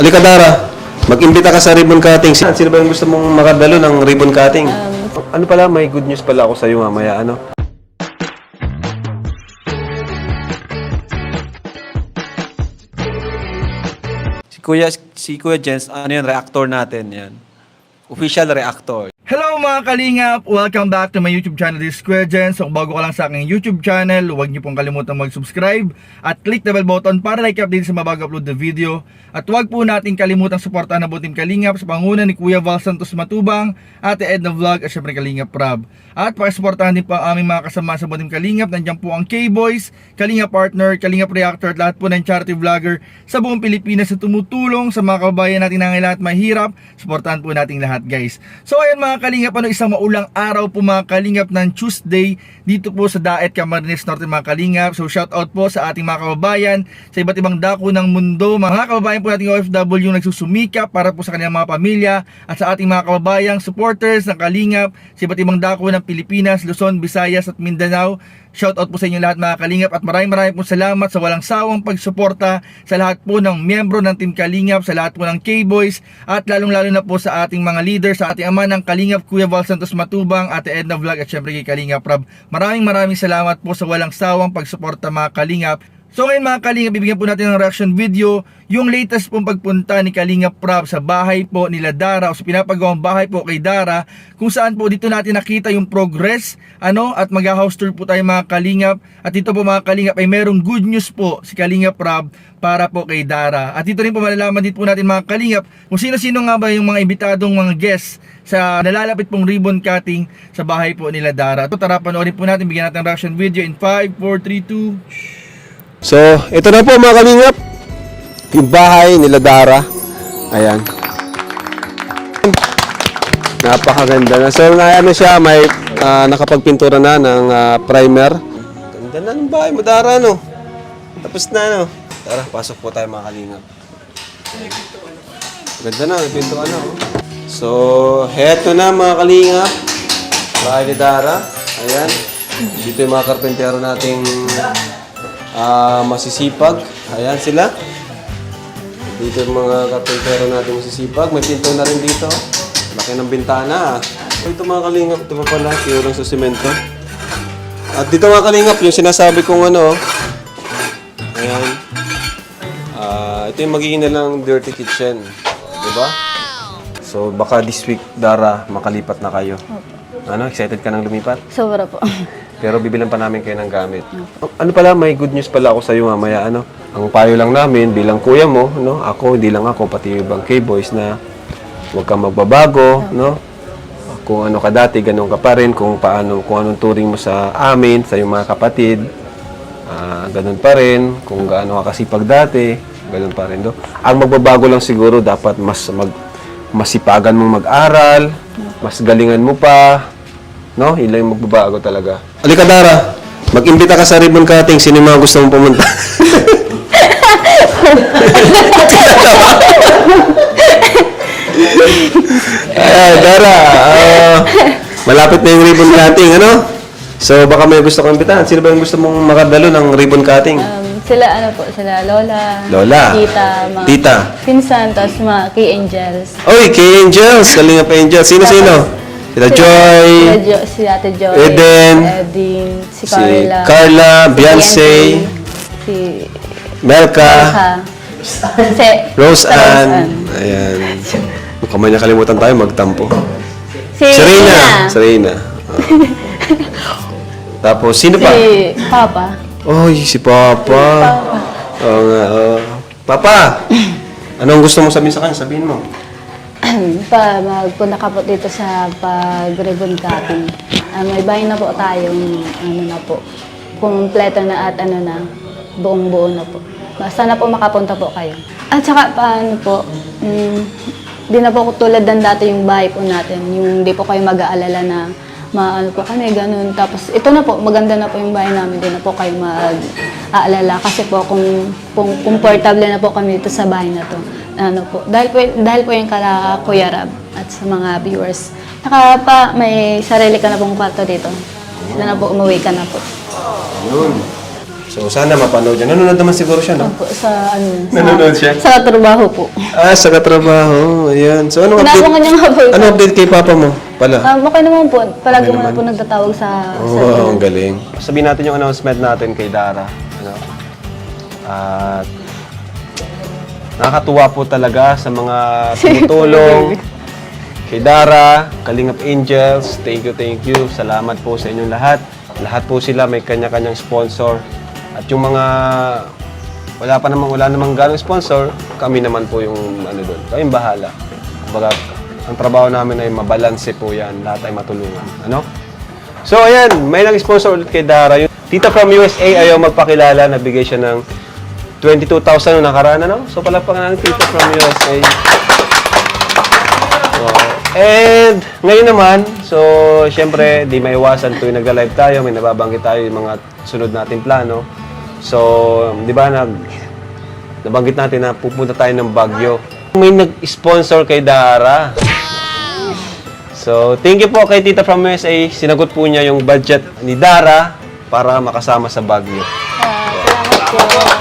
Alika Dara, mag-imbita ka sa ribbon cutting. Sino sino ba yung gusto mong makadalo ng ribbon cutting? ano pala, may good news pala ako sa iyo mamaya, ano? Si Kuya, si Kuya Jens, ano yan, reactor natin yan. Official reactor. Hello mga kalingap! Welcome back to my YouTube channel, this is Jen. So kung bago ka lang sa aking YouTube channel, huwag niyo pong kalimutan mag-subscribe at click the bell button para like update sa mabago upload na video. At huwag po natin kalimutan suportahan ang Butim Kalingap sa panguna ni Kuya Val Santos Matubang, Ate Edna Vlog at syempre Kalingap Prab. At pakisuportahan din po ang aming mga kasama sa Butim Kalingap. Nandiyan po ang K-Boys, Kalingap Partner, Kalingap Reactor at lahat po ng charity vlogger sa buong Pilipinas na tumutulong sa mga kababayan natin na at mahirap. Suportahan po natin lahat guys. So ayan mga kalingap, ano isang maulang araw po mga kalingap ng Tuesday dito po sa Daet Camarines Norte mga kalingap. So shout out po sa ating mga kababayan sa iba't ibang dako ng mundo. Mga kababayan po nating OFW nagsusumikap para po sa kanilang mga pamilya at sa ating mga kababayang supporters ng kalingap sa iba't ibang dako ng Pilipinas, Luzon, Visayas at Mindanao. Shout out po sa inyo lahat mga kalingap at maraming maraming po salamat sa walang sawang pagsuporta sa lahat po ng miyembro ng Team Kalingap, sa lahat po ng K-Boys at lalong lalo na po sa ating mga leader, sa ating ama ng Kalingap, Kuya Val Santos Matubang, Ate Edna Vlog at syempre kay Kalingap Rob. Maraming maraming salamat po sa walang sawang pagsuporta mga Kalingap. So ngayon mga Kalingap, bibigyan po natin ng reaction video yung latest pong pagpunta ni Kalingap Prab sa bahay po nila Dara o sa pinapagawang bahay po kay Dara kung saan po dito natin nakita yung progress ano at mag-house tour po tayo mga Kalingap at dito po mga Kalingap ay merong good news po si Kalingap Prab para po kay Dara. At dito rin po malalaman din po natin mga Kalingap kung sino-sino nga ba yung mga imbitadong mga guests sa nalalapit pong ribbon cutting sa bahay po nila Dara. So tara panoorin po natin, bigyan natin reaction video in 5, 4, 3, 2 So, ito na po mga kalingap. Yung bahay nila Dara. Ayan. Napakaganda na. So, na ano siya, may ah, nakapagpintura na ng ah, primer. Ganda na ng bahay mo, Dara, no? Tapos na, no? Tara, pasok po tayo mga kalingap. Ganda na, may pintuan na, oh. So, heto na mga kalingap. Bahay ni Dara. Ayan. Dito yung mga karpentero nating ah, masisipag. Ayan sila. Dito yung mga karpentero natin masisipag. May pinto na rin dito. Laki ng bintana. ito mga kalingap. Ito pa pala. Kiurang sa simento. At dito mga kalingap, yung sinasabi kong ano. Ayan. Ah, ito yung magiging nilang dirty kitchen. Diba? So, baka this week, Dara, makalipat na kayo. Ano? Excited ka nang lumipat? Sobra po. Pero bibilan pa namin kayo ng gamit. Ano pala, may good news pala ako sa iyo mamaya. Ano, ang payo lang namin bilang kuya mo, no? Ako, hindi lang ako, pati yung ibang K-boys na huwag kang magbabago, no? Kung ano ka dati, ganun ka pa rin. Kung paano, kung anong turing mo sa amin, sa iyong mga kapatid, ah ganun pa rin. Kung gaano ka kasipag dati, ganun pa rin. No? Ang magbabago lang siguro, dapat mas mag, masipagan mong mag-aral, mas galingan mo pa, No? Yun lang yung magbabago talaga. Alika Dara, mag-imbita ka sa ribbon cutting. Sino yung mga gusto mong pumunta? Ay, Dara, ah, malapit na yung ribbon cutting, ano? So, baka may gusto kang imbitahan. Sino ba yung gusto mong makadalo ng ribbon cutting? Um, sila ano po, sila lola, Lola. tita, mga Tita. pinsan, tapos mga key angels. Oy, kay Angels! Kalinga pa Angels. Sino-sino? Sila Joy, Sila jo, si Ate Joy, Eden, Edin, si si Carla, Carla, si Beyonce, si Melka, si Rose Ann. Ayan. Kung may nakalimutan tayo, magtampo. Si Serena. Serena. Tapos, sino pa? si Papa. Oy, si Papa. Oo nga. oo. Papa! Anong gusto mong sabihin sa kanya? Sabihin mo. pa magpunta ka po dito sa pag-ribbon cutting. Ah, may bahay na po tayong ano na po, kumpleto na at ano na, buong buo na po. Sana po makapunta po kayo. At saka paano po, mm, di na po tulad ng dati yung bahay po natin, yung di po kayo mag-aalala na maano po kami, ganun. Tapos ito na po, maganda na po yung bahay namin, di na po kayo mag-aalala. Kasi po kung, kung comfortable na po kami dito sa bahay na to. Ano po, dahil po, dahil po yung kala Kuya Rab at sa mga viewers. Saka pa, may sarili ka na pong kwarto dito. Sana po umuwi ka na po. Yun. So, sana mapanood niya. Nanonood naman siguro siya, no? Opo, sa ano, sa, Nanonood siya? sa trabaho po. Ah, sa katrabaho. Ayan. So, anong update? Inaabangan niya nga po. Ano update kay papa mo? Pala. Um, okay naman po. Palagi mo na po nagtatawag sa... sa Oo, ang galing. Sabihin natin yung announcement natin kay Dara. Ano? At nakakatuwa po talaga sa mga tumutulong kay Dara, Kalingap Angels. Thank you, thank you. Salamat po sa inyong lahat. Lahat po sila may kanya-kanyang sponsor. At yung mga wala pa namang wala namang ganong sponsor, kami naman po yung ano doon. Kami bahala. Kumbaga, ang trabaho namin ay mabalanse po yan. Lahat ay matulungan. Ano? So, ayan. May nag-sponsor ulit kay Dara. Yung tita from USA ayaw magpakilala. Nabigay siya ng 22,000 noong nakaraan, ano? So, palagpakan natin tita from USA. So, and ngayon naman, so, syempre, di maiwasan tuwing nagla-live tayo, may nababanggit tayo yung mga sunod nating plano. So, di ba, nag, nabanggit natin na pupunta tayo ng Baguio. May nag-sponsor kay Dara. So, thank you po kay Tita from USA. Sinagot po niya yung budget ni Dara para makasama sa Baguio. Ah, salamat po.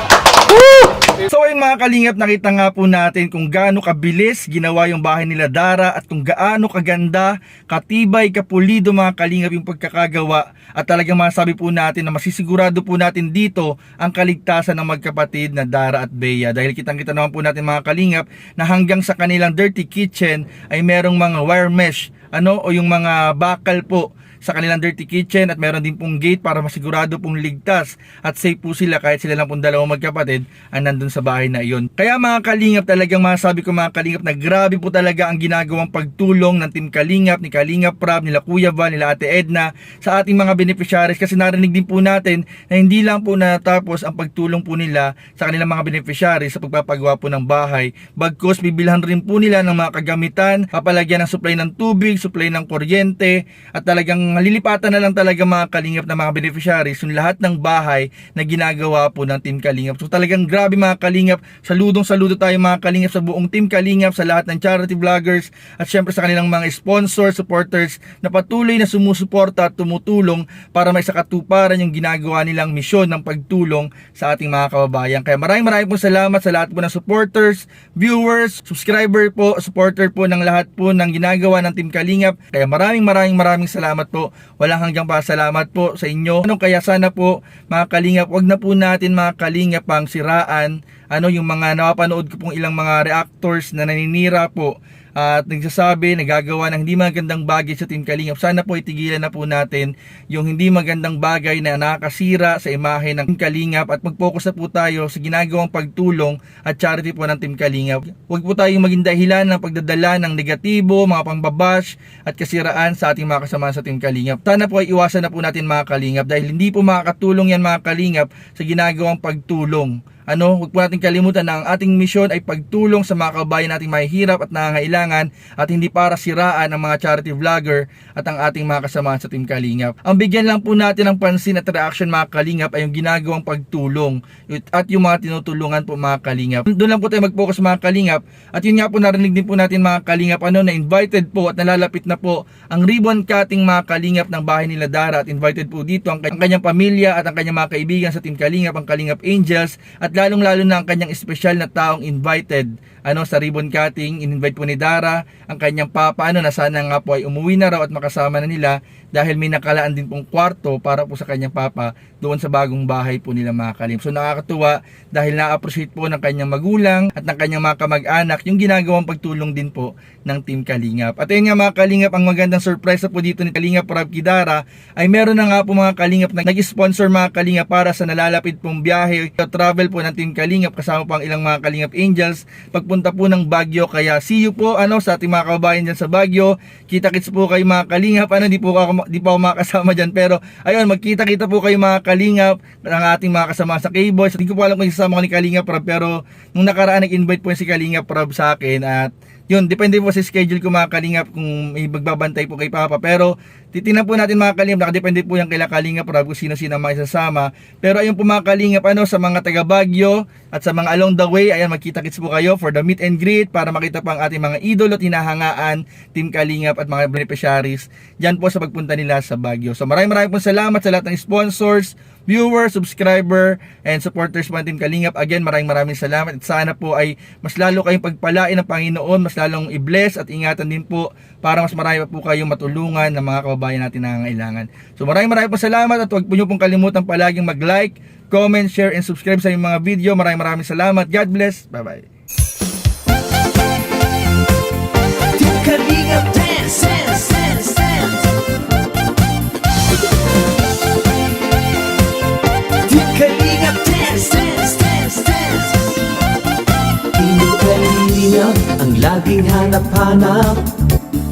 So ayun mga kalingap, nakita nga po natin kung gaano kabilis ginawa yung bahay nila Dara at kung gaano kaganda, katibay, kapulido mga kalingap yung pagkakagawa. At talagang masabi po natin na masisigurado po natin dito ang kaligtasan ng magkapatid na Dara at Bea. Dahil kitang-kita naman po natin mga kalingap na hanggang sa kanilang dirty kitchen ay merong mga wire mesh ano o yung mga bakal po sa kanilang dirty kitchen at meron din pong gate para masigurado pong ligtas at safe po sila kahit sila lang pong dalawang magkapatid ang nandun sa bahay na iyon. Kaya mga kalingap talagang masabi ko mga kalingap na grabe po talaga ang ginagawang pagtulong ng Team Kalingap, ni Kalingap Prab, nila Kuya Val, nila Ate Edna sa ating mga beneficiaries kasi narinig din po natin na hindi lang po natapos ang pagtulong po nila sa kanilang mga beneficiaries sa pagpapagawa po ng bahay. Bagkos bibilhan rin po nila ng mga kagamitan, papalagyan ng supply ng tubig, supply ng kuryente at talagang lilipatan na lang talaga mga kalingap na mga beneficiaries yung lahat ng bahay na ginagawa po ng Team Kalingap. So talagang grabe mga kalingap, saludong saludo tayo mga kalingap sa buong Team Kalingap, sa lahat ng charity vloggers at syempre sa kanilang mga sponsors, supporters na patuloy na sumusuporta at tumutulong para may sakatuparan yung ginagawa nilang misyon ng pagtulong sa ating mga kababayan. Kaya maraming maraming po salamat sa lahat po ng supporters, viewers, subscriber po, supporter po ng lahat po ng ginagawa ng Team Kalingap. Kaya maraming maraming maraming salamat po. Walang hanggang pasalamat po sa inyo. Ano kaya sana po mga Kalingap, wag na po natin mga Kalingap pang siraan ano yung mga napapanood ko pong ilang mga reactors na naninira po at nagsasabi, nagagawa ng hindi magandang bagay sa Team Kalingap. Sana po itigilan na po natin yung hindi magandang bagay na nakakasira sa imahe ng Team Kalingap at mag-focus na po tayo sa ginagawang pagtulong at charity po ng Team Kalingap. Huwag po tayong maging dahilan ng pagdadala ng negatibo, mga pangbabash at kasiraan sa ating mga kasama sa Team Kalingap. Sana po ay iwasan na po natin mga Kalingap dahil hindi po makakatulong yan mga Kalingap sa ginagawang pagtulong ano, huwag po natin kalimutan na ang ating misyon ay pagtulong sa mga kabayan nating mahihirap at nangangailangan at hindi para siraan ang mga charity vlogger at ang ating mga kasama sa Team Kalingap. Ang bigyan lang po natin ng pansin at reaction mga Kalingap ay yung ginagawang pagtulong at yung mga tinutulungan po mga Kalingap. Doon lang po tayo mag-focus mga Kalingap at yun nga po narinig din po natin mga Kalingap ano na invited po at nalalapit na po ang ribbon cutting mga Kalingap ng bahay nila Dara at invited po dito ang, ang kanyang pamilya at ang kanyang mga kaibigan sa Team Kalingap, ang Kalingap Angels at lalong lalo na ang kanyang espesyal na taong invited ano sa ribbon cutting in-invite po ni Dara ang kanyang papa ano na sana nga po ay umuwi na raw at makasama na nila dahil may nakalaan din pong kwarto para po sa kanyang papa doon sa bagong bahay po nila mga kalim. So nakakatuwa dahil na-appreciate po ng kanyang magulang at ng kanyang mga kamag-anak yung ginagawang pagtulong din po ng Team Kalingap. At ayun nga mga Kalingap, ang magandang surprise po dito ni Kalingap Rob Kidara ay meron na nga po mga Kalingap na nag-sponsor mga Kalingap para sa nalalapit pong biyahe o travel po ng Team Kalingap kasama po ang ilang mga Kalingap Angels pagpunta po ng Baguio. Kaya see you po ano sa ating mga kababayan dyan sa Baguio. Kita-kits po kayo mga Kalingap. Ano, di po ako, di po ako makasama dyan pero ayun, magkita-kita po kayo mga Kalingap ng ating mga kasama sa K-Boys. Hindi ko po alam kung isasama ko ni Kalingap Rob pero nung nakaraan nag-invite po si Kalingap Rob sa akin at yun, depende po sa schedule ko mga kalingap kung may magbabantay po kay Papa. Pero titingnan po natin mga kalingap, nakadepende po yan kay kalingap Rob kung sino-sino ang maisasama. Pero ayun po mga kalingap, ano, sa mga taga Baguio at sa mga along the way, ayan, magkita-kits po kayo for the meet and greet para makita pa ang ating mga idol at hinahangaan, Team Kalingap at mga beneficiaries dyan po sa pagpunta nila sa Baguio. So maraming maraming po salamat sa lahat ng sponsors, viewer, subscriber, and supporters po ng Team Kalingap. Again, maraming maraming salamat at sana po ay mas lalo kayong pagpalain ng Panginoon, mas lalong i-bless at ingatan din po para mas marami pa po kayong matulungan ng mga kababayan natin na nangangailangan. So maraming maraming po salamat at huwag po niyo pong kalimutan palaging mag-like, comment, share, and subscribe sa aming mga video. Maraming maraming salamat. God bless. Bye-bye. Team Kalingap dance, dance, dance, dance. Team Kalingap dance, dance, dance, dance. Team Kalingap ang laging hanap-hanap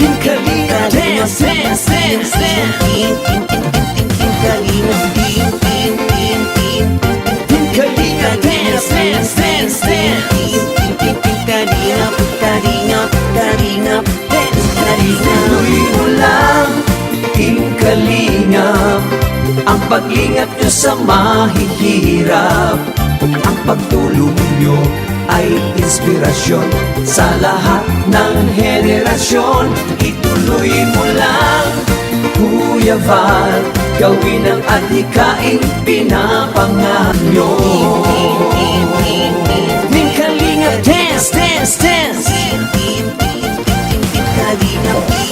team, Kalingap Dance, dance, dance, dance Team, team, team, team, team, team Kalingap Team, team, team, team, team, team, Kalingap Dance, dance, dance, dance Team, team, Dance, Tuloy mo lang Team Ang paglingap nyo sa mahihirap. Ang pagtulong nyo ay inspirasyon sa lahat ng henerasyon. Ituloy mo lang Kuya Val. Gawin ang adhikain Pinapangahan nyo. Ning Kalinga Dance, dance, dance. Kalinga Dance